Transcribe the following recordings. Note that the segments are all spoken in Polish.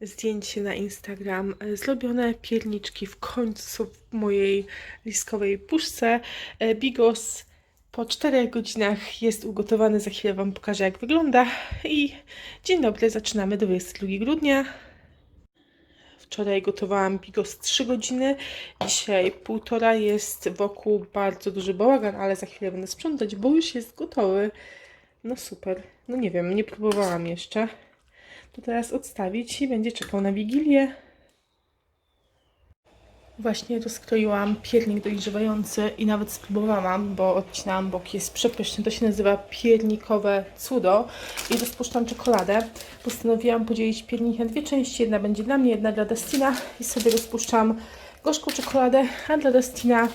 zdjęcie na Instagram. E, Zrobione pierniczki w końcu w mojej liskowej puszce. E, Bigos po 4 godzinach jest ugotowany. Za chwilę Wam pokażę, jak wygląda. I dzień dobry, zaczynamy 22 grudnia. Wczoraj gotowałam bigos 3 godziny, dzisiaj półtora jest wokół bardzo duży bałagan, ale za chwilę będę sprzątać, bo już jest gotowy. No super. No nie wiem, nie próbowałam jeszcze. To teraz odstawić i będzie czekał na Wigilię. Właśnie rozkroiłam piernik dojrzewający i nawet spróbowałam, bo odcinałam boki. Jest przepyszny. To się nazywa piernikowe cudo i rozpuszczam czekoladę. Postanowiłam podzielić piernik na dwie części. Jedna będzie dla mnie, jedna dla Destina i sobie rozpuszczam gorzką czekoladę, a dla Destina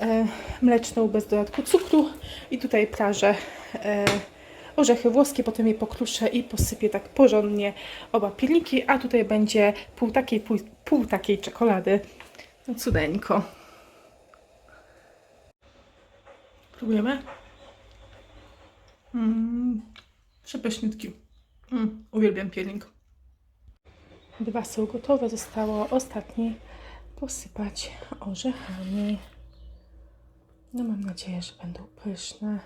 e, mleczną bez dodatku cukru i tutaj prażę e, orzechy włoskie, potem je pokruszę i posypię tak porządnie oba pierniki, a tutaj będzie pół takiej, pół, pół takiej czekolady. No cudeńko. Próbujemy? Mm, przepyszniutki. Mm, uwielbiam piernik. Dwa są gotowe, zostało ostatnie posypać orzechami. No mam nadzieję, że będą pyszne.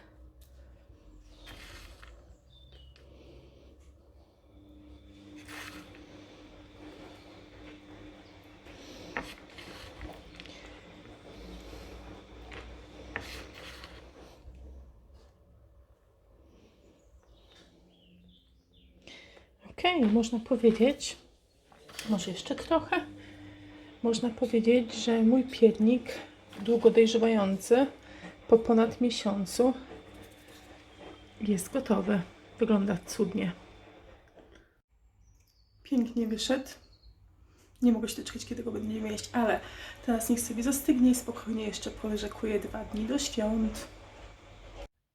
Okej, można powiedzieć, może jeszcze trochę, można powiedzieć, że mój piernik długo dojrzewający po ponad miesiącu jest gotowy. Wygląda cudnie. Pięknie wyszedł. Nie mogę się doczekać, kiedy go będziemy jeść, ale teraz niech sobie zastygnie i spokojnie jeszcze poleżakuje dwa dni do świąt.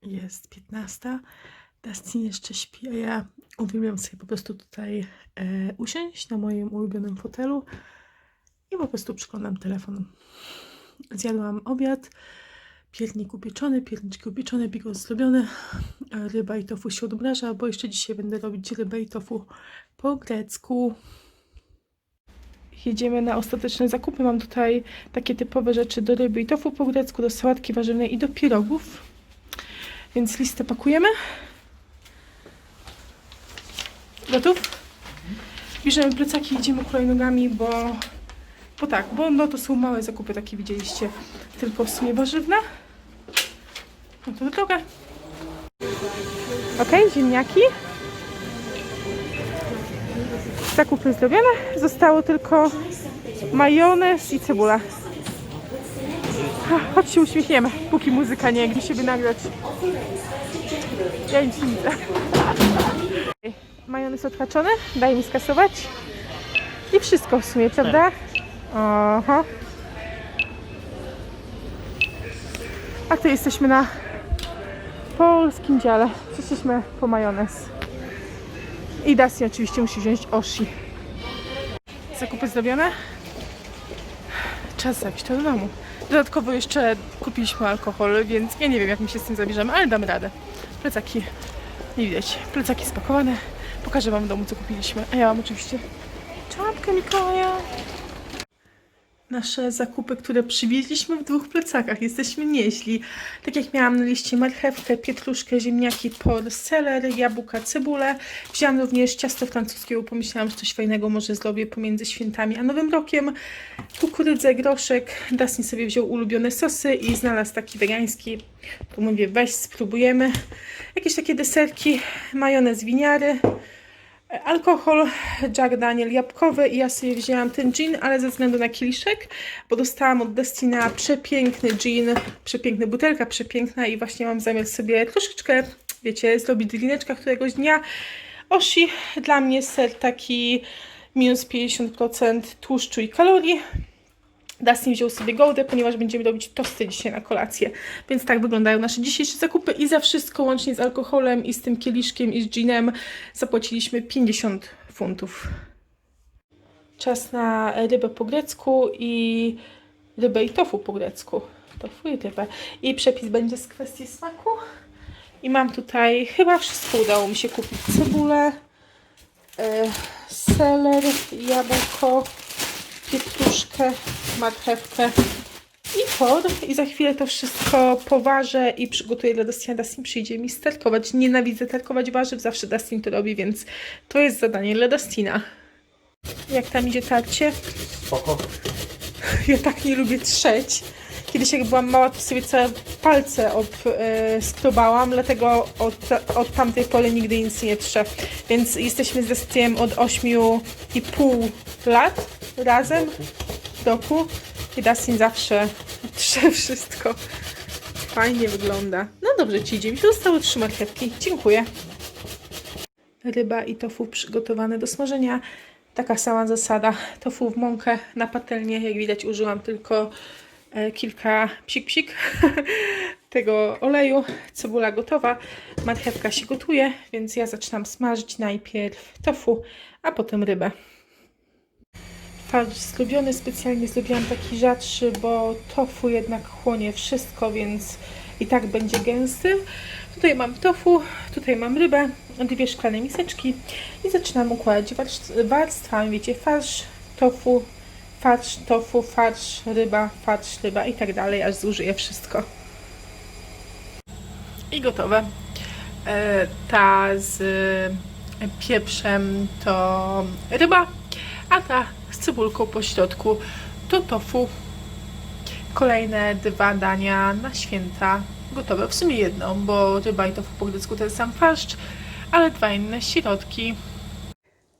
Jest 15. Dustin jeszcze śpi, a ja uwielbiam sobie po prostu tutaj e, usiąść na moim ulubionym fotelu i po prostu przyglądam telefon. Zjadłam obiad, piernik upieczony, pierniczki upieczone, bigos zrobiony, ryba i tofu się odmraża, bo jeszcze dzisiaj będę robić rybę i tofu po grecku. Jedziemy na ostateczne zakupy. Mam tutaj takie typowe rzeczy do ryby i tofu po grecku, do sałatki warzywnej i do pirogów. Więc listę pakujemy. Gotów? Bierzemy plecaki, idziemy hulajnogami, bo, bo tak, bo no to są małe zakupy, takie widzieliście, tylko w sumie warzywne. No to drogę. Ok, ziemniaki. Zakupy zrobione. Zostało tylko majonez i cebula. Chodź się uśmiechniemy, póki muzyka nie, gdzie siebie nagrać. Ja nic nie widzę. Majonez odhaczony, daj mi skasować. I wszystko w sumie, prawda? Oho. A tu jesteśmy na polskim dziale. Jesteśmy po majonez. I Dustin oczywiście musi wziąć Oshi. Zakupy zrobione. Czas zabić to do domu. Dodatkowo jeszcze kupiliśmy alkohol, więc ja nie wiem jak my się z tym zabierzemy, ale damy radę. Plecaki nie widać. Plecaki spakowane. Pokażę Wam w domu, co kupiliśmy. A ja mam oczywiście czapkę Mikołaja. Nasze zakupy, które przywieźliśmy w dwóch plecakach. Jesteśmy nieźli. Tak jak miałam na liście marchewkę, pietruszkę, ziemniaki, por, seler, jabłka, cebulę. Wziąłam również ciasto francuskie, bo pomyślałam, że coś fajnego może zrobię pomiędzy świętami a Nowym Rokiem. Kukurydzę, groszek. Dustin sobie wziął ulubione sosy i znalazł taki wegański. Tu mówię, weź, spróbujemy. Jakieś takie deserki, majonez winiary, alkohol, Jack Daniel jabłkowy i ja sobie wzięłam ten gin, ale ze względu na kieliszek, bo dostałam od Destina przepiękny gin, przepiękna butelka, przepiękna i właśnie mam zamiar sobie troszeczkę, wiecie, zrobić drineczka któregoś dnia. Oshi, dla mnie ser taki minus 50% tłuszczu i kalorii. Dustin wziął sobie gołdę, ponieważ będziemy robić tosty dzisiaj na kolację. Więc tak wyglądają nasze dzisiejsze zakupy i za wszystko łącznie z alkoholem i z tym kieliszkiem i z ginem zapłaciliśmy 50 funtów. Czas na rybę po grecku i rybę i tofu po grecku. Tofu i rybę. I przepis będzie z kwestii smaku. I mam tutaj chyba wszystko udało mi się kupić. Cebulę, e, seler, jabłko, pietruszkę, marchewkę i por. I za chwilę to wszystko poważę i przygotuję dla Dustina. Dustin przyjdzie mi sterkować. Nienawidzę tarkować warzyw, zawsze Dustin to robi, więc to jest zadanie dla Dustina. Jak tam idzie tarcie? Spoko. Ja tak nie lubię trzeć. Kiedyś jak byłam mała, to sobie całe palce ob, e, skrobałam, dlatego od, od tamtej pory nigdy nic nie trzę. Więc jesteśmy z Destiem od 8,5 lat razem w roku i Dustin zawsze trze wszystko. Fajnie wygląda. No dobrze ci idzie. Mi zostały trzy marchewki. Dziękuję. Ryba i tofu przygotowane do smażenia. Taka sama zasada. Tofu w mąkę na patelnię. Jak widać użyłam tylko e, kilka psik-psik tego oleju. Cebula gotowa. Marchewka się gotuje, więc ja zaczynam smażyć najpierw tofu, a potem rybę. Farsz zlubiony, specjalnie zrobiłam taki rzadszy, bo tofu jednak chłonie wszystko, więc i tak będzie gęsty. Tutaj mam tofu, tutaj mam rybę, dwie szklane miseczki i zaczynam układać warstw- warstwami, wiecie, farsz, tofu, farsz, tofu, farsz, ryba, farsz, ryba i tak dalej, aż zużyję wszystko. I gotowe. E, ta z pieprzem to ryba, a ta cebulką po środku to tofu. Kolejne dwa dania na święta gotowe. W sumie jedno, bo ryba i tofu po grecku ten sam farsz, ale dwa inne środki.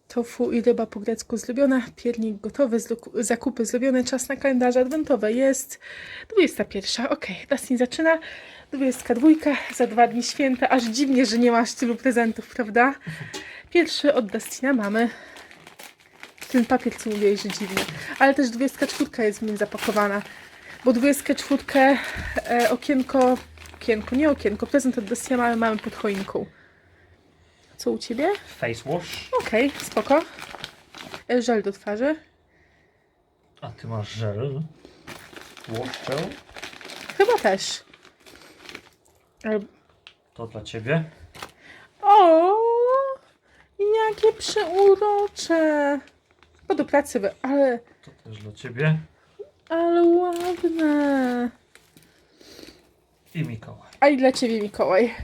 Tofu i ryba po grecku zrobiona, piernik gotowy, zakupy zrobione, czas na kalendarze adwentowe jest 21. Ok, Dustin zaczyna. 22, za dwa dni święta. Aż dziwnie, że nie masz tylu prezentów, prawda? Pierwszy od Dustina mamy ten papier, co mówiłeś, że dziwny. Ale też 24 jest w nim zapakowana. Bo 24 e, okienko, okienko, nie okienko, prezent od Dustina mamy, mamy pod choinką. Co u Ciebie? Face wash. Okej, spoko. E, Żel do twarzy. A ty masz żel. Gel. Chyba też. Ale- To dla ciebie. O, jakie przeurocze. O, do pracy, wy- ale, To też dla ciebie. ale ładne. I Mikołaj. A i dla Ciebie, Mikołaj.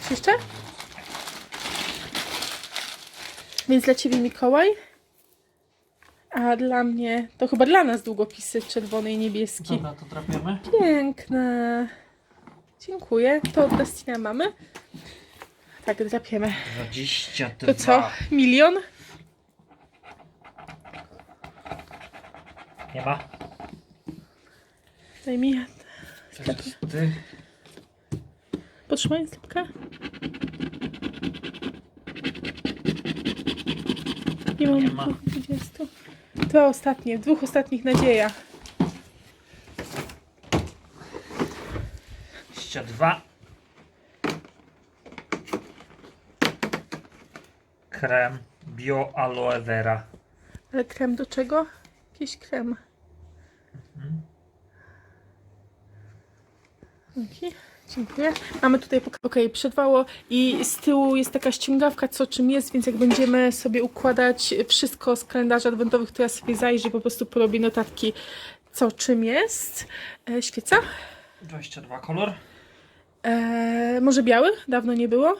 Coś jeszcze? Więc dla Ciebie, Mikołaj. A dla mnie, to chyba dla nas długopisy czerwony i niebieski. Dobra, to drapiemy. Piękne. Dziękuję. To od Dustina mamy. Tak, drapiemy. 22. To co? Milion? Nie ma. Daj mi. Jest ty. Potrzymaj zlepkę. Nie mam Nie ma. dwóch 20. Dwa ostatnie, w dwóch ostatnich nadziejach. 22. Krem Bio Aloe Vera. Ale krem do czego? Jakiś krem. Dzięki. Dziękuję. Mamy tutaj Okej, przetwało i z tyłu jest taka ściągawka, co czym jest, więc jak będziemy sobie układać wszystko z kalendarzy adwentowych, to ja sobie zajrzę i po prostu porobię notatki, co czym jest. E, świeca. 22 kolor. E, może biały? Dawno nie było.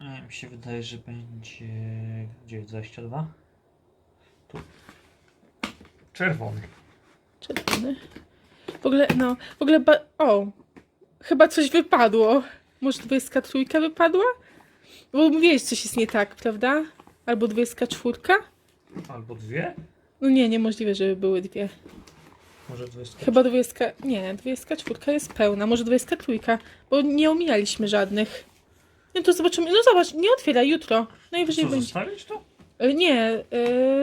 E, Mi się wydaje, że będzie. Gdzie jest 22? Tu. Czerwony. Czerwony. W ogóle, no, w ogóle, o, chyba coś wypadło. Może 23 wypadła? Bo mówiłeś, coś jest nie tak, prawda? Albo 24? Albo dwie? No nie, niemożliwe, żeby były dwie. Może 20. Chyba 20, nie, 24 jest pełna, może 23, bo nie omijaliśmy żadnych. No to zobaczymy, no zobacz, nie otwieraj jutro. Najwyżej Co, będzie. zostawić to? E, Nie,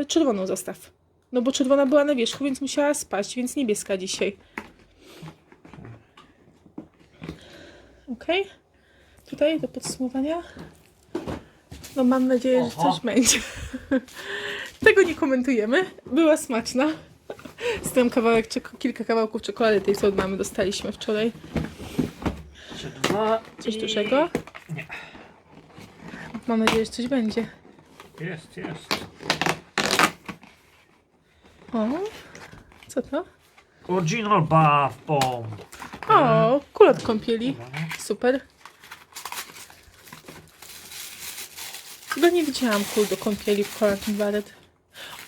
e, czerwoną zostaw. No bo czerwona była na wierzchu, więc musiała spaść, więc niebieska dzisiaj. Ok. Tutaj do podsumowania. No mam nadzieję, że coś będzie. Tego nie komentujemy. Była smaczna. Z tym kawałek, kilka kawałków czekolady tej, co od mamy dostaliśmy wczoraj. Jeszcze dwa. Coś i- dużego? Nie. Mam nadzieję, że coś będzie. Jest, jest. O, co to? Original Bath Bomb. O, kula od kąpieli. Super. Chyba nie widziałam kul do kąpieli w Corat Baret.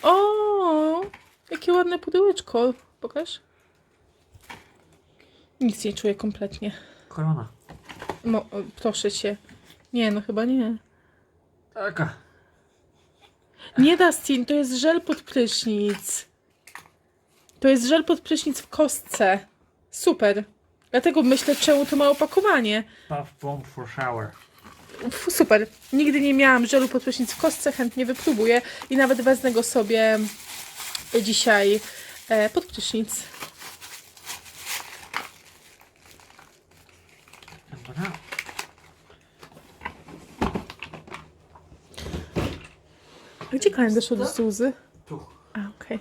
O, jakie ładne pudełeczko. Pokaż. Nic nie czuję kompletnie. Korona. Mo, proszę cię. Nie, no chyba nie. Taka. Nie, Dustin, to jest żel pod prysznic. To jest żel pod prysznic w kostce. Super. Dlatego myślę, czemu to ma opakowanie. Bath Bomb for Shower. Uf, super. Nigdy nie miałam żelu pod prysznic w kostce, chętnie wypróbuję i nawet wezmę go sobie dzisiaj e, pod prysznic. A gdzie kalendarz od Zuzy? Tu. A, okej.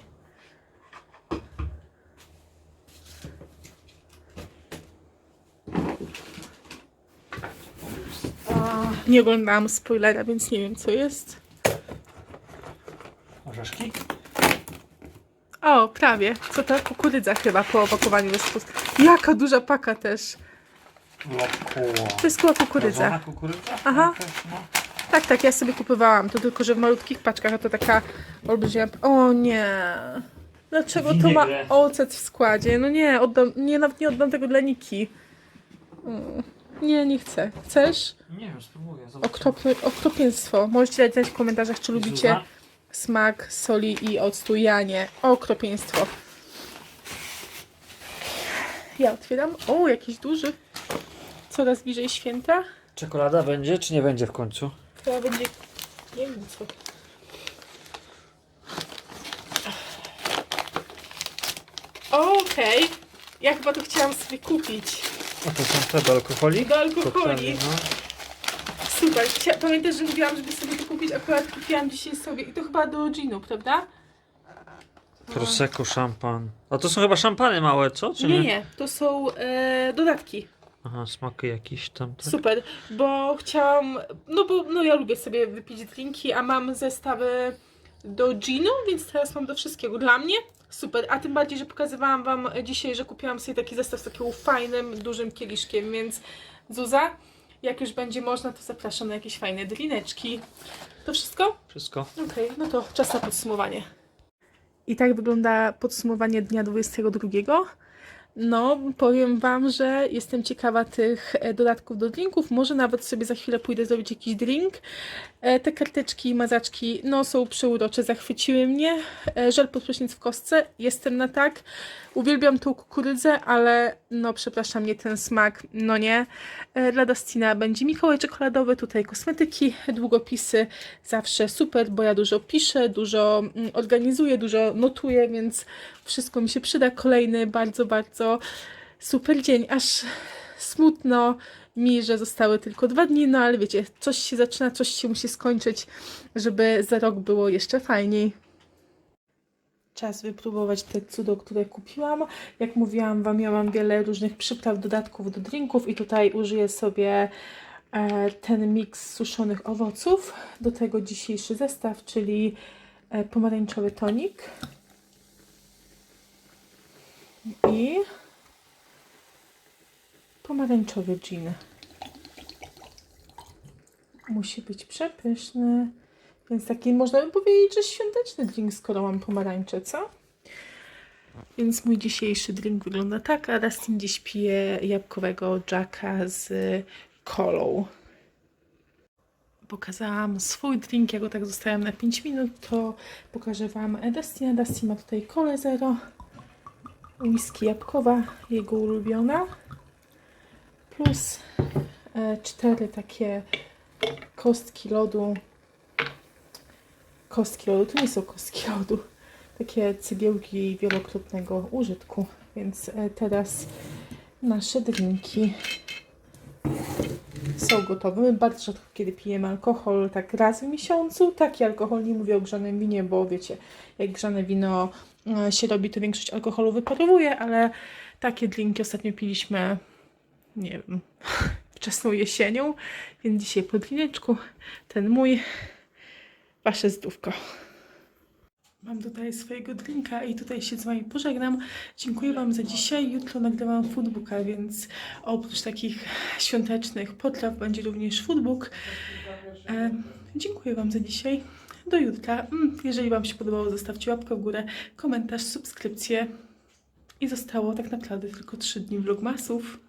Nie oglądałam spoilera, więc nie wiem co jest. Orzeszki? O, prawie. Co to? Kukurydza chyba po opakowaniu pust. Jaka duża paka też. Lokoła. To jest chyba kukurydza. kukurydza? Aha. Jakaś, no. Tak, tak, ja sobie kupowałam. To tylko, że w malutkich paczkach, a to taka olbrzymia... O nie. Dlaczego to ma Winegre. ocet w składzie? No nie, oddam, nie, nawet nie oddam tego dla Niki. Mm. Nie, nie chcę. Chcesz? Nie wiem, spróbuję. Zobaczę. Okropie, okropieństwo. Możecie dać znać w komentarzach, czy lubicie Zuza? smak soli i octu. Ja nie. Okropieństwo. Ja otwieram. O, jakiś duży. Coraz bliżej święta. Czekolada będzie, czy nie będzie w końcu? Chyba będzie... Nie wiem co. Okej. Ja chyba to chciałam sobie kupić. A to są te do alkoholi? Do alkoholi. Koktajle, no. Super. Chcia... Pamiętasz, że mówiłam, żeby sobie to kupić? Akurat kupiłam dzisiaj sobie. I to chyba do ginu, prawda? Prosecco, szampan. A to są chyba szampany małe, co? Czy Nie, nie. To są e, dodatki. Aha, smaki jakieś tam. Tak? Super, bo chciałam, no bo no ja lubię sobie wypić drinki, a mam zestawy do ginu, więc teraz mam do wszystkiego. Dla mnie super, a tym bardziej, że pokazywałam Wam dzisiaj, że kupiłam sobie taki zestaw z takim fajnym, dużym kieliszkiem, więc Zuza, jak już będzie można, to zapraszam na jakieś fajne drineczki. To wszystko? Wszystko. Okej, no to czas na podsumowanie. I tak wygląda podsumowanie dnia 22. No, powiem Wam, że jestem ciekawa tych e, dodatków do drinków. Może nawet sobie za chwilę pójdę zrobić jakiś drink. E, Te karteczki, mazaczki, no są przeurocze, zachwyciły mnie. E, Żel pod w kostce, jestem na tak. Uwielbiam tą kukurydzę, ale no przepraszam, nie ten smak, no nie. Dla Dustina będzie Mikołaj czekoladowy, tutaj kosmetyki, długopisy, zawsze super, bo ja dużo piszę, dużo mm, organizuję, dużo notuję, więc wszystko mi się przyda. Kolejny bardzo, bardzo super dzień, aż smutno mi, że zostały tylko dwa dni, no ale wiecie, coś się zaczyna, coś się musi skończyć, żeby za rok było jeszcze fajniej. Czas wypróbować te cudo, które kupiłam. Jak mówiłam Wam, ja mam wiele różnych przypraw, dodatków do drinków i tutaj użyję sobie e, ten miks suszonych owoców. Do tego dzisiejszy zestaw, czyli e, pomarańczowy tonik i pomarańczowy gin. Musi być przepyszny. Więc taki można by powiedzieć, że świąteczny drink, skoro mam pomarańcze, co? Więc mój dzisiejszy drink wygląda tak, a Dustin dziś pije jabłkowego jacka z kolą. Pokazałam swój drink, ja go tak zostawiam na 5 minut, to pokażę Wam Dustina. Dustin ma tutaj kolę zero, whisky jabłkowa, jego ulubiona, plus e, cztery takie kostki lodu kostki lodu. To nie są kostki lodu. Takie cegiełki wielokrotnego użytku. Więc e, teraz nasze drinki są gotowe. My bardzo rzadko kiedy pijemy alkohol, tak raz w miesiącu. Taki alkohol, nie mówię o grzanym winie, bo wiecie, jak grzane wino się robi, to większość alkoholu wyparowuje, ale takie drinki ostatnio piliśmy, nie wiem, wczesną jesienią, więc dzisiaj po drineczku ten mój Wasze zdrówko. Mam tutaj swojego drinka i tutaj się z Wami pożegnam. Dziękuję Wam za dzisiaj. Jutro nagrywam foodbooka, więc oprócz takich świątecznych potraw będzie również foodbook. E, dziękuję Wam za dzisiaj. Do jutra. Mm, Jeżeli Wam się podobało, zostawcie łapkę w górę, komentarz, subskrypcję. I zostało tak naprawdę tylko 3 dni vlogmasów.